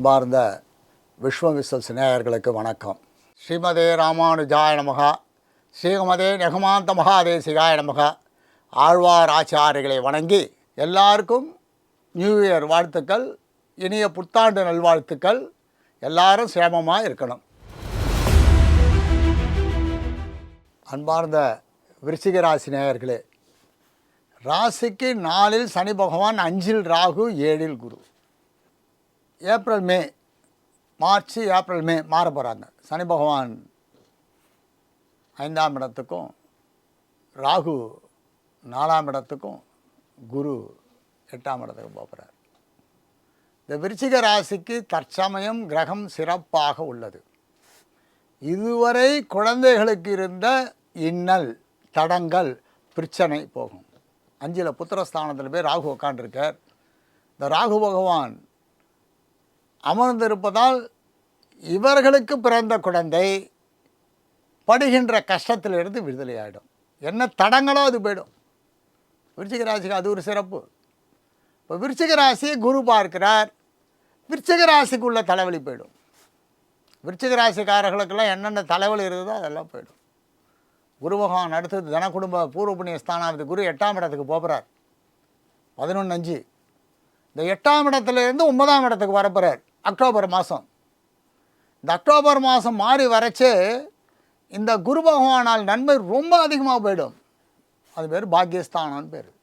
அன்பார்ந்த விஸ்வமிஸ்வல் நேயர்களுக்கு வணக்கம். ஸ்ரீமதே ராமானுஜாய நமகா. ஸ்ரீமதே நெகமாந்த மகாதேசிகாய நமகா. ஆழ்வார் ஆச்சாரிகளை வணங்கி எல்லாருக்கும் நியூ இயர் வாழ்த்துக்கள் இனிய புத்தாண்டு நல்வாழ்த்துக்கள். எல்லாரும் சேமமாக இருக்கணும். அன்பார்ந்த விருச்சிகராசி நேயர்களே ராசிக்கு நாலில் சனி பகவான் அஞ்சில் ராகு ஏழில் குரு. April May March April May மாற போகிறாங்க சனி பகவான் ஐந்தாம் இடத்துக்கும் ராகு நாலாம் இடத்துக்கும் குரு எட்டாம் இடத்துக்கு போகிறார் இந்த விருச்சிக ராசிக்கு தற்சமயம் கிரகம் சிறப்பாக உள்ளது. இதுவரை குழந்தைகளுக்கு இருந்த இன்னல் தடங்கள் பிரச்சனை போகும். அஞ்சில் புத்திரஸ்தானத்தில் போய் ராகு உட்காண்டிருக்கார் இந்த ராகு பகவான் அமர்ந்திருப்பதால் இவர்களுக்கு பிறந்த குழந்தை படுகின்ற கஷ்டத்திலிருந்து விடுதலை ஆகிடும் என்ன தடங்களோ அது போயிடும். விருச்சிக ராசிக்கு அது ஒரு சிறப்பு. இப்போ விருச்சிக ராசியை குரு பார்க்கிறார். விருச்சிக ராசிக்கு உள்ள தலைவலி போயிடும். விருச்சிக ராசிக்காரர்களுக்கெல்லாம் என்னென்ன தலைவலி இருக்குதோ அதெல்லாம் போயிடும். குரு பகவான் அடுத்தது தன குடும்ப பூர்வ புண்ணிய ஸ்தானாவது குரு எட்டாம் இடத்துக்கு போகிறார். பதினொன்று அஞ்சு. இந்த எட்டாம் இடத்துலேருந்து ஒன்பதாம் இடத்துக்கு வரப்போகிறார் அக்டோபர் மாதம். இந்த அக்டோபர் மாதம் மாறி வரைச்சு இந்த குரு பகவானால் நன்மை ரொம்ப அதிகமாக போயிடும். அது பேர் பாக்கியஸ்தானம்னு பேர்.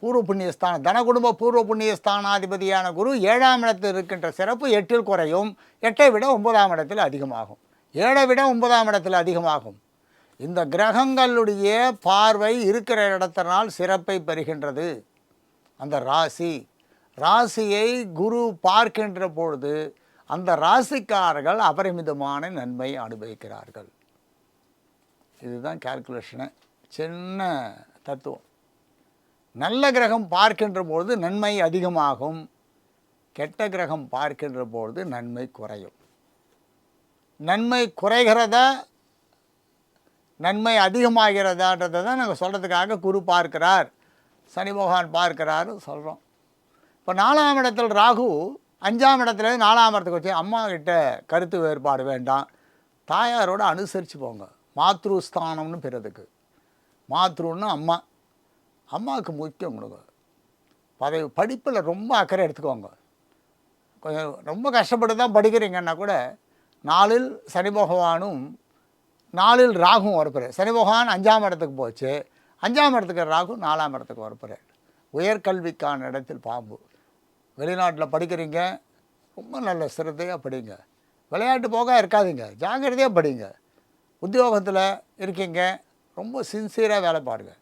பூர்வ புண்ணியஸ்தானம். தன குடும்ப பூர்வ புண்ணியஸ்தானாதிபதியான குரு ஏழாம் இடத்தில் இருக்கின்ற சிறப்பு எட்டில் குறையும். எட்டை விட ஒன்பதாம் இடத்தில் அதிகமாகும். ஏழை விட ஒன்பதாம் இடத்தில் அதிகமாகும். இந்த கிரகங்களுடைய பார்வை இருக்கிற இடத்தினால் சிறப்பை பெறுகின்றது. அந்த ராசி. ராசியை குரு பார்க்கின்ற பொழுது அந்த ராசிக்காரர்கள் அபரிமிதமான நன்மை அனுபவிக்கிறார்கள். இதுதான் கேல்குலேஷனு சின்ன தத்துவம். நல்ல கிரகம் பார்க்கின்ற பொழுது நன்மை அதிகமாகும். கெட்ட கிரகம் பார்க்கின்ற பொழுது நன்மை குறையும். நன்மை குறைகிறதா? நன்மை அதிகமாகிறதான்றதை தான் நாங்கள் சொல்கிறதுக்காக குரு பார்க்கிறார். சனி பகவான் பார்க்கிறாரு சொல்கிறோம் இப்போ நாலாம் இடத்தில் ராகு அஞ்சாம் இடத்துல நாலாம் இடத்துக்கு வச்சு அம்மா கிட்ட கருத்து வேறுபாடு வேண்டாம். தாயாரோட அனுசரித்து போங்க. மாத்ருஸ்தானம்னு பிறதுக்கு மாத்ருன்னு அம்மா. அம்மாவுக்கு முக்கியம் கொடுங்க. பதவி படிப்பில் ரொம்ப அக்கறை எடுத்துக்கோங்க. கொஞ்சம் ரொம்ப கஷ்டப்பட்டு தான் படிக்கிறீங்கன்னா கூட நாளில் சனி பகவானும் நாளில் ராகும் வரப்போகிறார் சனி பகவான் அஞ்சாம் இடத்துக்கு போச்சு. அஞ்சாம் இடத்துக்கு ராகு நாலாம் இடத்துக்கு வரப்போகிறார் உயர்கல்விக்கான இடத்தில் பாம்பு. வெளிநாட்டில் படிக்கிறீங்க ரொம்ப நல்ல சிரத்தையாக படிங்க. விளையாட்டு போக இருக்காதுங்க ஜாக்கிரதையாக படிங்க. உத்தியோகத்தில் இருக்கீங்க ரொம்ப சின்சியராக வேலை பாருங்கள்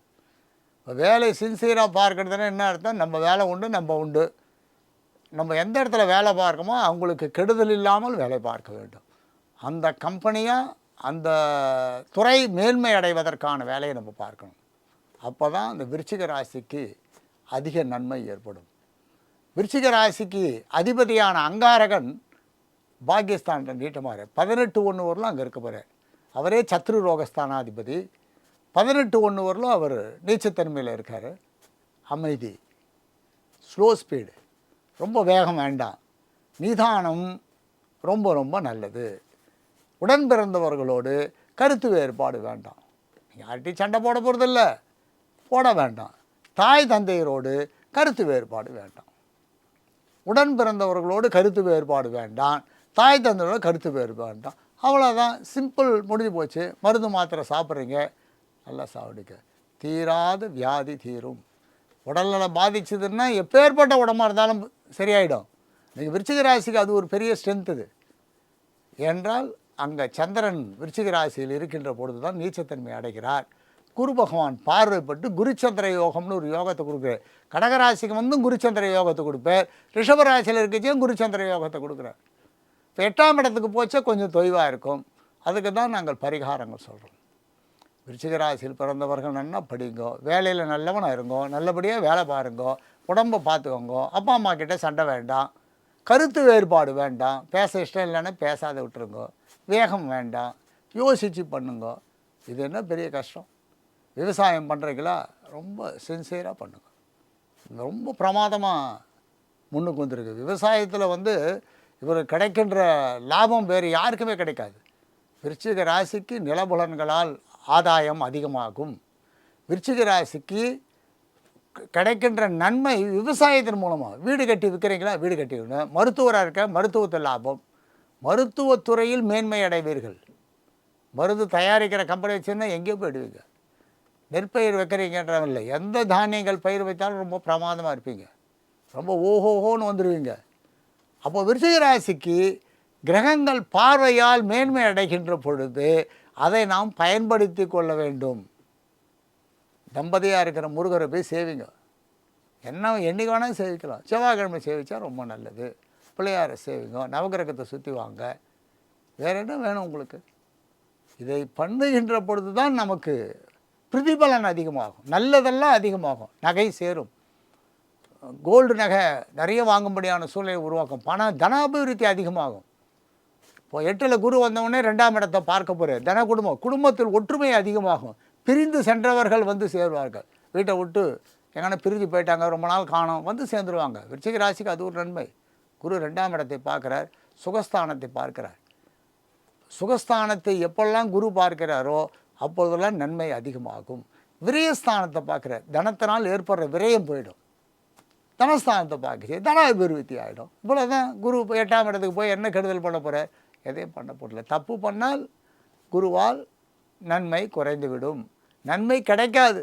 இப்போ வேலை சின்சியராக பார்க்குறதுனா என்ன அர்த்தம்? நம்ம வேலை உண்டு நம்ம உண்டு. நம்ம எந்த இடத்துல வேலை பார்க்கமோ அவங்களுக்கு கெடுதல் இல்லாமல் வேலை பார்க்க வேண்டும். அந்த கம்பெனியாக அந்த துறை மேன்மை அடைவதற்கான வேலையை நம்ம பார்க்கணும். அப்போ தான் அந்த விருச்சிக ராசிக்கு அதிக நன்மை ஏற்படும். விருச்சிக ராசிக்கு அதிபதியான அங்காரகன் பாகிஸ்தான் நீட்டமாக பதினெட்டு ஒன்று வரலும் அங்கே இருக்க போகிறார் அவரே சத்ரு ரோகஸ்தானாதிபதி. பதினெட்டு ஒன்று வரலும் அவர் நீச்சத்தன்மையில் இருக்கார். அமைதி. ஸ்லோ ஸ்பீடு ரொம்ப வேகம் வேண்டாம். நிதானம் ரொம்ப ரொம்ப நல்லது. உடன் பிறந்தவர்களோடு கருத்து வேறுபாடு வேண்டாம். யார்கிட்டையும் சண்டை போட போகிறதில்ல போட வேண்டாம். தாய் தந்தையரோடு கருத்து வேறுபாடு வேண்டாம். உடன் பிறந்தவர்களோடு கருத்து வேறுபாடு வேண்டாம். தாய் தந்தையோட கருத்து வேறுபாடு வேண்டாம். அவ்வளோதான் சிம்பிள் முடிஞ்சு போச்சு. மருந்து மாத்திரை சாப்பிட்றீங்க. நல்லா சாப்பிடுங்க. தீராத வியாதி தீரும். உடல்நலம் பாதிச்சதுன்னா எப்பேற்பட்ட உடம்பாக இருந்தாலும் சரியாயிடும். நீங்கள் விருச்சிக ராசிக்கு அது ஒரு பெரிய ஸ்ட்ரென்த் இது. என்றால் அங்கே சந்திரன் விருச்சிக ராசியில் இருக்கின்ற பொழுது தான் நீச்சத்தன்மை அடைகிறார். குரு பகவான் பார்வைப்பட்டு குருச்சந்திர யோகம்னு ஒரு யோகத்தை கொடுக்குறார். கடகராசிக்கு வந்தும் குருச்சந்திர யோகத்தை கொடுப்பார். ரிஷபராசியில் இருக்கச்சும் குருச்சந்திர யோகத்தை கொடுக்குறார். இப்போ எட்டாம் இடத்துக்கு போச்சா கொஞ்சம் தொய்வாக இருக்கும். அதுக்கு தான் நாங்கள் பரிகாரங்கள் சொல்கிறோம் விருச்சிக ராசியில் பிறந்தவர்கள் நல்லா படிங்கோ. வேலையில் நல்லவனாக இருங்கோ. நல்லபடியாக வேலை பாருங்கோ. உடம்பை பார்த்துக்கோங்கோ அப்பா அம்மா கிட்டே சண்டை வேண்டாம். கருத்து வேறுபாடு வேண்டாம். பேச இஷ்டம் இல்லைன்னா பேசாத விட்டுருங்கோ. வேகம் வேண்டாம். யோசித்து பண்ணுங்க. இது என்ன பெரிய கஷ்டம்? விவசாயம் பண்ணுறீங்களா ரொம்ப சின்சியராக பண்ணுங்க. ரொம்ப பிரமாதமாக முன்னுக்கு வந்திருக்கு. விவசாயத்தில் வந்து இவர் கிடைக்கின்ற லாபம் வேறு யாருக்குமே கிடைக்காது. விருச்சிக ராசிக்கு நிலபுலன்களால் ஆதாயம் அதிகமாகும். விருச்சிக ராசிக்கு கிடைக்கின்ற நன்மை விவசாயத்தின் மூலமாக வீடு கட்டி விற்கிறீங்களா வீடு கட்டி மருத்துவராக இருக்க? மருத்துவத்தில் லாபம். மருத்துவத்துறையில் மேன்மை அடைவீர்கள் மருந்து தயாரிக்கிற கம்பெனி வச்சுருந்தா எங்கேயோ போயிடுவீங்க. நெற்பயிர் வைக்கிறீங்கன்றதில்லை. எந்த தானியங்கள் பயிர் வைத்தாலும் ரொம்ப பிரமாதமாக இருப்பீங்க. ரொம்ப ஓஹோஹோன்னு வந்துடுவீங்க அப்போ விருஷகராசிக்கு கிரகங்கள் பார்வையால் மேன்மை அடைகின்ற பொழுது அதை நாம் பயன்படுத்தி கொள்ள வேண்டும். தம்பதியாக இருக்கிற முருகரை போய் சேவிங்க. என்ன என்னைக்கு வேணாலும் சேவிக்கலாம். செவ்வாய்க்கிழமை சேவிச்சா ரொம்ப நல்லது. பிள்ளையாரை சேவிங்க. நவகிரகத்தை சுற்றி வாங்க. வேறு என்ன வேணும் உங்களுக்கு? இதை பண்ணுகின்ற பொழுது தான் நமக்கு பிரதிபலன் அதிகமாகும். நல்லதெல்லாம் அதிகமாகும். நகை சேரும். கோல்டு நகை நிறைய வாங்கும்படியான சூழலை உருவாக்கும். பண தனாபிவிருத்தி அதிகமாகும். இப்போ எட்டில் குரு வந்தவுடனே ரெண்டாம் இடத்தை பார்க்க போகிறேன் தன குடும்பம் குடும்பத்தில் ஒற்றுமை அதிகமாகும். பிரிந்து சென்றவர்கள் வந்து சேருவார்கள். வீட்டை விட்டு எங்கன்னா பிரிஞ்சு போயிட்டாங்க. ரொம்ப நாள் காணோம். வந்து சேர்ந்துருவாங்க. விருச்சிக ராசிக்கு அது ஒரு நன்மை. குரு ரெண்டாம் இடத்தை பார்க்குறார். சுகஸ்தானத்தை பார்க்கிறார். சுகஸ்தானத்தை எப்பெல்லாம் குரு பார்க்கிறாரோ அப்பொழுதெல்லாம் நன்மை அதிகமாகும். விரயஸ்தானத்தை பார்க்குற தனத்தினால் ஏற்படுற விரயம் போயிடும். தனஸ்தானத்தை பார்க்குச்சு தன அபிவிருத்தி ஆகிடும் இவ்வளோதான் குரு எட்டாம் இடத்துக்கு போய் என்ன கெடுதல் பண்ண போகிற எதையும் பண்ண போடல தப்பு பண்ணால் குருவால் நன்மை குறைந்துவிடும். நன்மை கிடைக்காது.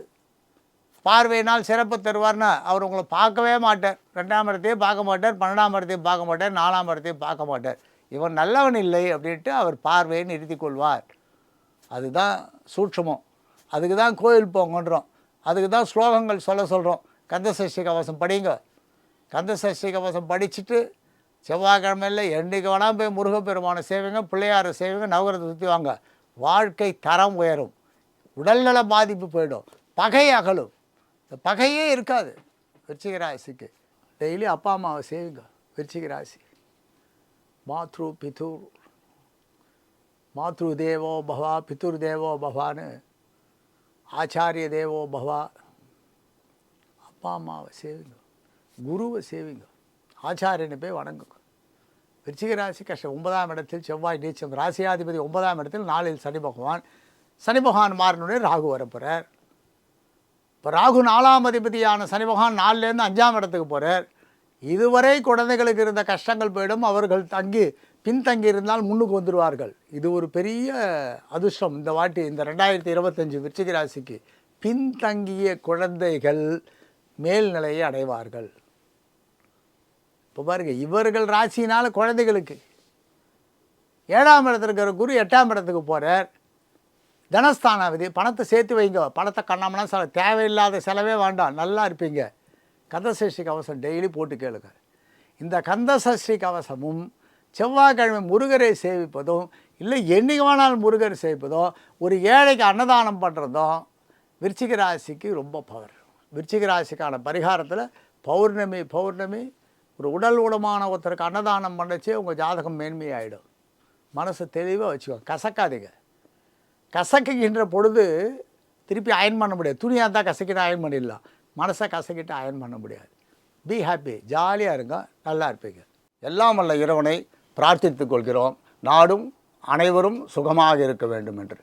பார்வையினால் சிறப்பு தருவார்னா அவர் உங்களை பார்க்கவே மாட்டார். ரெண்டாம் இடத்தையும் பார்க்க மாட்டார் பன்னெண்டாம் இடத்தையும் பார்க்க மாட்டார் நாலாம் இடத்தையும் பார்க்க மாட்டார். இவன் நல்லவன் இல்லை அப்படின்ட்டு அவர் பார்வையை நிறுத்தி கொள்வார். அதுதான் சூட்சமம். அதுக்கு தான் கோயில் போங்கன்றோம். அதுக்கு தான் ஸ்லோகங்கள் சொல்ல சொல்கிறோம் கந்தசஷ்டி கவசம் படிங்க. கந்தசஷ்டி கவசம் படிச்சுட்டு செவ்வாய்க்கிழமையில் என்றைக்கு வேணால் போய் முருகப்பெருமானை சேவைங்க பிள்ளையாரை சேவைங்க நவகிரத்தை சுற்றி வாங்க. வாழ்க்கை தரம் உயரும். உடல்நல பாதிப்பு போயிடும். பகை அகலும். இந்த பகையே இருக்காது. விருச்சிக ராசிக்கு. டெய்லி அப்பா அம்மாவை சேவிங்க. விருச்சிக ராசி. மாத்ரு பிதூர் மாத்ரு தேவோ பவா பித்துர் தேவோ பவான்னு ஆச்சாரிய தேவோ பவா அப்பா அம்மாவை சேவிங்க. குருவை சேவிங்க. ஆச்சாரியனை போய் வணங்குங்க. விருச்சிக ராசி கஷ்டம் ஒன்பதாம் இடத்தில் செவ்வாய் நீச்சம். ராசியாதிபதி ஒன்பதாம் இடத்தில் நாளில் சனி பகவான். சனி பகவான் மாறினுடைய ராகு வரப்போகிறார் இப்போ ராகு நாலாம் அதிபதியான சனி பகவான் நாலுலேருந்து அஞ்சாம் இடத்துக்கு போகிறார் இதுவரை குழந்தைகளுக்கு இருந்த கஷ்டங்கள் போயிடும். அவர்கள் தங்கி பின்தங்கி இருந்தால் முன்னுக்கு வந்துடுவார்கள் இது ஒரு பெரிய அதிர்ஷ்டம். இந்த வாட்டி இந்த ரெண்டாயிரத்தி இருபத்தஞ்சி விருச்சிக ராசிக்கு பின்தங்கிய குழந்தைகள் மேல்நிலையை அடைவார்கள். இப்போ பாருங்க இவர்கள் ராசினால் குழந்தைகளுக்கு. ஏழாம் இடத்துல இருக்கிற குரு எட்டாம் இடத்துக்கு போகிறார் தனஸ்தானாவதி பணத்தை சேர்த்து வைங்க. பணத்தை கண்ணாமலாம் செலவு. தேவையில்லாத செலவே வேண்டாம். நல்லா இருப்பீங்க. கந்தசஷ்டி கவசம் டெய்லி போட்டு கேளுங்க. இந்த கந்தசஷ்டி கவசமும் செவ்வாய்க்கிழமை முருகரை சேவிப்பதும் இல்லை என்னைக்கு வேணாலும் முருகரை சேவிப்பதும் ஒரு ஏழைக்கு அன்னதானம் பண்ணுறதும் விருச்சிக ராசிக்கு ரொம்ப பவர் விருச்சிக ராசிக்கான பரிகாரத்தில் பௌர்ணமி பௌர்ணமி ஒரு உடல் உடமான ஒருத்தருக்கு அன்னதானம் பண்ணச்சே உங்கள் ஜாதகம் மேன்மையாயிடும். மனசு தெளிவாக வச்சுக்கோங்க கசக்காதீங்க. கசக்குகின்ற பொழுது திருப்பி அயன் பண்ண முடியாது. துணியாக தான் கசக்கிட்டு அயன் பண்ணிடலாம். மனசை கசக்கிட்டு அயன் பண்ண முடியாது. பி ஹாப்பி ஜாலியாக இருங்க. நல்லா இருப்பீங்க. எல்லாம் வல்ல இறைவனை பிரார்த்தித்துக் கொள்கிறோம். நாடும் அனைவரும் சுகமாக இருக்க வேண்டும் என்று.